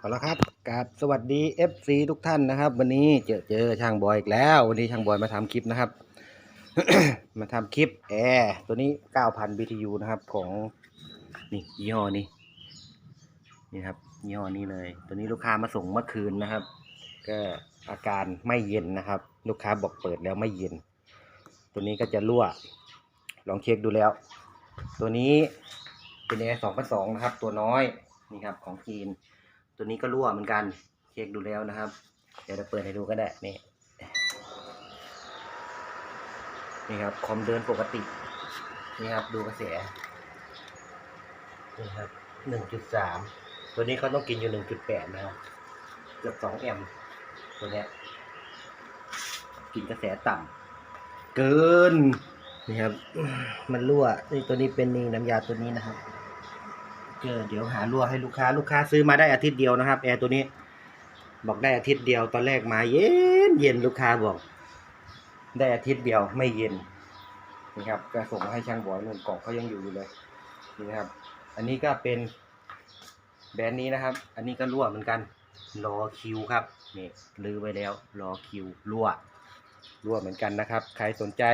เอาละครับกราบสวัสดี FC ทุกท่านนะครับ วันนี้เจอเจอช่างบอยอีกแล้ว วันนี้ช่างบอยมาทำคลิปนะครับ มาทำคลิปแอร์ตัวนี้ 9,000 BTU นะครับ ของนี่ยี่ห้อนี้นี่ครับยี่ห้อนี้เลย ตัวนี้ลูกค้ามาส่งเมื่อคืนนะครับ ก็อาการไม่เย็นนะครับ ลูกค้าบอกเปิดแล้วไม่เย็น ตัวนี้ก็จะรั่ว ลองเช็คดูแล้ว ตัวนี้เป็นแอร์2,200นะครับ ตัวน้อยนี่ครับของจีน ตัวนี้ก็รั่วเหมือนกัน เช็คดูแล้วนะครับ เดี๋ยวจะเปิดให้ดูก็ได้ นี่ นี่ครับ คอมเดินปกติ นี่ครับ ดูกระแส นี่ครับหนึ่งจุดสามตัวนี้เขาต้องกินอยู่หนึ่งจุดแปดนะครับ เกือบสองแอมป์ตัวเนี้ย กินกระแสต่ำเกิน นี่ครับ มันรั่ว นี่ตัวนี้เป็นนี่น้ำยาตัวนี้นะครับ เออเดี๋ยวหารั่วให้ลูกค้า ลูกค้าซื้อมาได้อาทิตย์เดียวนะครับแอร์ตัวนี้ บอกได้อาทิตย์เดียวตอนแรกมาเย็นเย็นลูกค้าบอก ได้อาทิตย์เดียวไม่เย็นนี่ครับก็ส่งมาให้ช่างบอยนู่นกล่องเขายังอยู่อยู่เลยนี่นะครับ อันนี้ก็เป็นแบรนด์นี้นะครับ อันนี้ก็รั่วเหมือนกันรอคิวครับนี่ลือไว้แล้วรอคิวรั่ว รั่วเหมือนกันนะครับ ใครสนใจ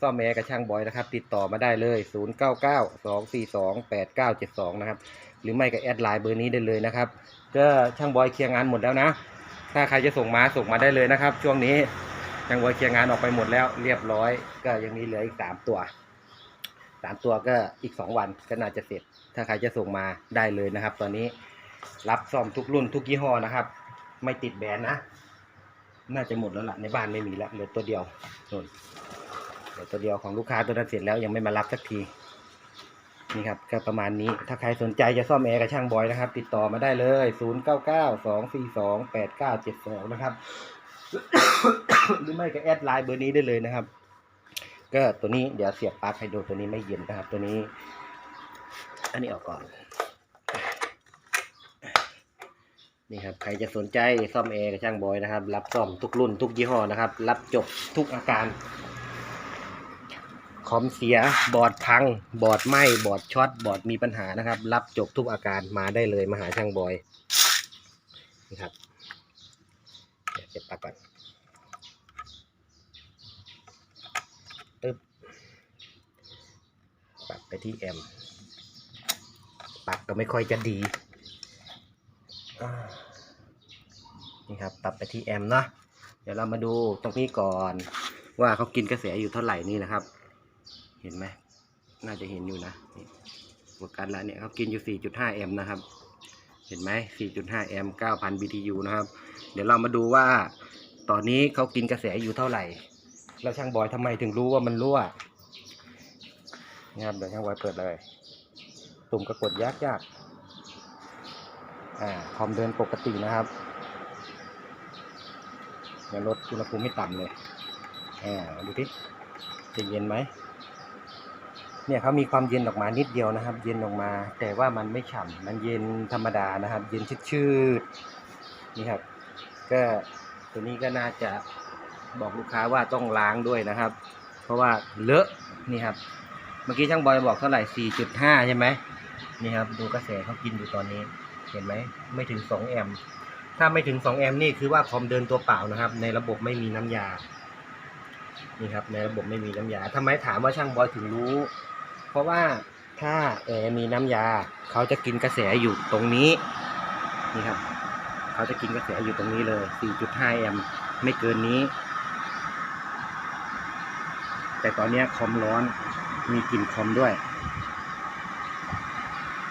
ซ่อมแอร์กับช่างบอยนะครับ ติดต่อมาได้เลย 0 9 9 2 4 2 8 9 7 2 นะครับ หรือไม่ก็แอดไลน์เบอร์นี้ได้เลยนะครับ ก็ช่างบอยเคลียร์งานหมดแล้วนะ ถ้าใครจะส่งมาส่งมาได้เลยนะครับ ช่วงนี้ช่างบอยเคลียร์งานออกไปหมดแล้ว เรียบร้อย ก็ยังมีเหลืออีกสามตัวสามตัวก็อีกสองวันก็น่าจะเสร็จ ถ้าใครจะส่งมาได้เลยนะครับ ตอนนี้รับซ่อมทุกรุ่นทุกยี่ห้อนะครับ ไม่ติดแบรนด์นะ น่าจะหมดแล้วล่ะในบ้านไม่มีแล้วเหลือตัวเดียวนู่นเหลือตัวเดียวของลูกค้าตัวนั้นเสร็จแล้วยังไม่มารับสักทีนี่ครับก็ประมาณนี้ถ้าใครสนใจจะซ่อมแอร์กับช่างบอยนะครับ ติดต่อมาได้เลย 0 9 9 2 4 2 8 9 7 2 นะครับ หรือไม่ก็แอดไลน์เบอร์นี้ได้เลยนะครับ ก็ตัวนี้เดี๋ยวเสียบปลั๊กให้ดูตัวนี้ไม่เย็นนะครับ ตัวนี้ อันนี้ออกก่อน นี่ครับใครจะสนใจซ่อมแอร์กับช่างบอยนะครับ รับซ่อมทุกรุ่นทุกยี่ห้อนะครับ รับจบทุกอาการคอมเสียบอร์ดพัง บอร์ดไหม้บอร์ดช็อตบอร์ดมีปัญหานะครับ รับจบทุกอาการมาได้เลยมาหาช่างบอยนี่ครับเดี๋ยวเก็บปักก่อนตึ๊บปรับไปที่แอมป์ปักก็ไม่ค่อยจะดีอ่า นี่ครับปรับไปที่แอมเนาะเดี๋ยวเรามาดูตรงนี้ก่อน ว่าเขากินกระแสอยู่เท่าไหร่นี่นะครับ เห็นไหมน่าจะเห็นอยู่นะนี่โฟกัสแล้วเนี่ยเขากินอยู่ 4.5 แอมนะครับ เห็นไหม 4.5 แอม 9,000 BTU นะครับ เดี๋ยวเรามาดูว่า ตอนนี้เขากินกระแสอยู่เท่าไหร่ แล้วช่างบอยทำไมถึงรู้ว่ามันรั่วนะครับเดี๋ยวช่างบอยเปิดเลย ตุ่มกระกดยากยากอ่าคอมเดินปกตินะครับ เดี๋ยวลดอุณหภูมิให้ต่ำเลยอ่าดูที่จะเย็นไหมเนี่ยเขามีความเย็นออกมานิดเดียวนะครับ เย็นออกมา แต่ว่ามันไม่ฉ่ำมันเย็นธรรมดานะครับ เย็นชืดๆนี่ครับ ก็ตัวนี้ก็น่าจะบอกลูกค้าว่าต้องล้างด้วยนะครับ เพราะว่าเลอะนี่ครับ เมื่อกี้ช่างบอยบอกเท่าไหร่ 4.5 ใช่ไหมนี่ครับ ดูกระแสเขากินอยู่ตอนนี้ เห็นไหมไม่ถึง 2 แอมป์ ถ้าไม่ถึง 2 แอมป์นี่คือว่าคอมเดินตัวเปล่านะครับ ในระบบไม่มีน้ำยา นี่ครับ ในระบบไม่มีน้ำยาทำไมถามว่าช่างบอยถึงรู้ เพราะว่าถ้าแอร์มีน้ำยา เขาจะกินกระแสอยู่ตรงนี้ นี่ครับ เขาจะกินกระแสอยู่ตรงนี้เลย 4.5 แอมป์ไม่เกินนี้ แต่ตอนนี้คอมร้อน มีกลิ่นคอมด้วย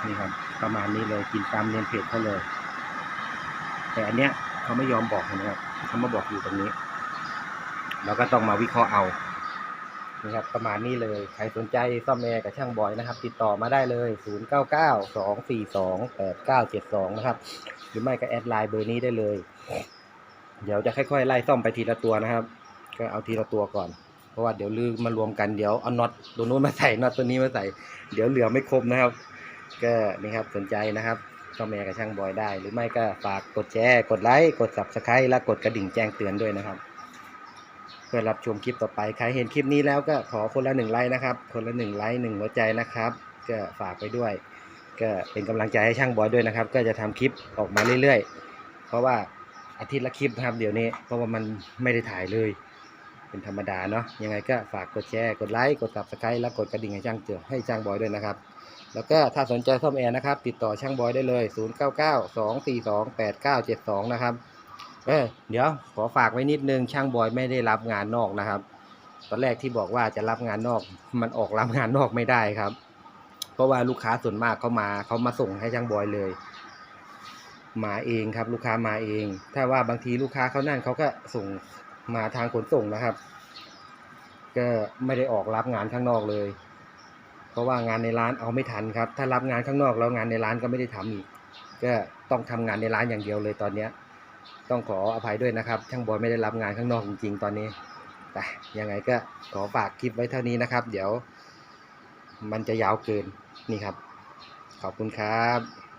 นี่ครับ ประมาณนี้เลย กินตามเรียนเพจเขาเลย แต่อันเนี้ยเขาไม่ยอมบอกนะครับเขามาบอกอยู่ตรงนี้ เราก็ต้องมาวิเคราะห์เอานะครับประมาณนี้เลยใครสนใจซ่อมแอร์กับช่างบอยนะครับ ติดต่อมาได้เลย 0 9 9 2 4 2 8 9 7 2 นะครับ หรือไม่ก็แอดไลน์เบอร์นี้ได้เลย เดี๋ยวจะค่อยๆไล่ซ่อมไปทีละตัวนะครับ ก็เอาทีละตัวก่อน เพราะว่าเดี๋ยวลืมมารวมกันเดี๋ยวเอาน็อตตัวนู้นมาใส่น็อตตัวนี้มาใส่ เดี๋ยวเหลือไม่ครบนะครับ ก็นี่ครับสนใจนะครับ ซ่อมแอร์กับช่างบอยได้ หรือไม่ก็ฝากกดแชร์ กดไลค์ กด subscribe และกดกระดิ่งแจ้งเตือนด้วยนะครับ เพื่อรับชมคลิปต่อไป ใครเห็นคลิปนี้แล้วก็ขอคนละหนึ่งไลค์นะครับ คนละหนึ่งไลค์หนึ่งหัวใจนะครับ ก็ฝากไปด้วย ก็เป็นกำลังใจให้ช่างบอยด้วยนะครับ ก็จะทำคลิปออกมาเรื่อยๆ เพราะว่าอาทิตย์ละคลิปนะครับเดี๋ยวนี้ เพราะว่ามันไม่ได้ถ่ายเลย เป็นธรรมดาเนาะ ยังไงก็ฝากกดแชร์ กดไลค์ กด subscribe และกดกระดิ่งให้ช่างเจือให้ช่างบอยด้วยนะครับ แล้วก็ถ้าสนใจซ่อมแอร์นะครับ ติดต่อช่างบอยได้เลย 0 9 9 2 4 2 8 9 7 2 นะครับ เออเดี๋ยวขอฝากไว้นิดนึงช่างบอยไม่ได้รับงานนอกนะครับ ตอนแรกที่บอกว่าจะรับงานนอก มันออกรับงานนอกไม่ได้ครับ เพราะว่าลูกค้าส่วนมากเขามาเขามาส่งให้ช่างบอยเลย มาเองครับ ลูกค้ามาเอง ถ้าว่าบางทีลูกค้าเขานั่นเขาก็ส่งมาทางขนส่งนะครับ ก็ไม่ได้ออกรับงานข้างนอกเลย เพราะว่างานในร้านเอาไม่ทันครับ ถ้ารับงานข้างนอกแล้วงานในร้านก็ไม่ได้ทำอีก ก็ต้องทำงานในร้านอย่างเดียวเลยตอนเนี้ยต้องขออภัยด้วยนะครับ ช่างบอยไม่ได้รับงานข้างนอกจริงๆตอนนี้ แต่ยังไงก็ขอฝากคลิปไว้เท่านี้นะครับ เดี๋ยว มันจะยาวเกินนี่ครับ ขอบคุณครับ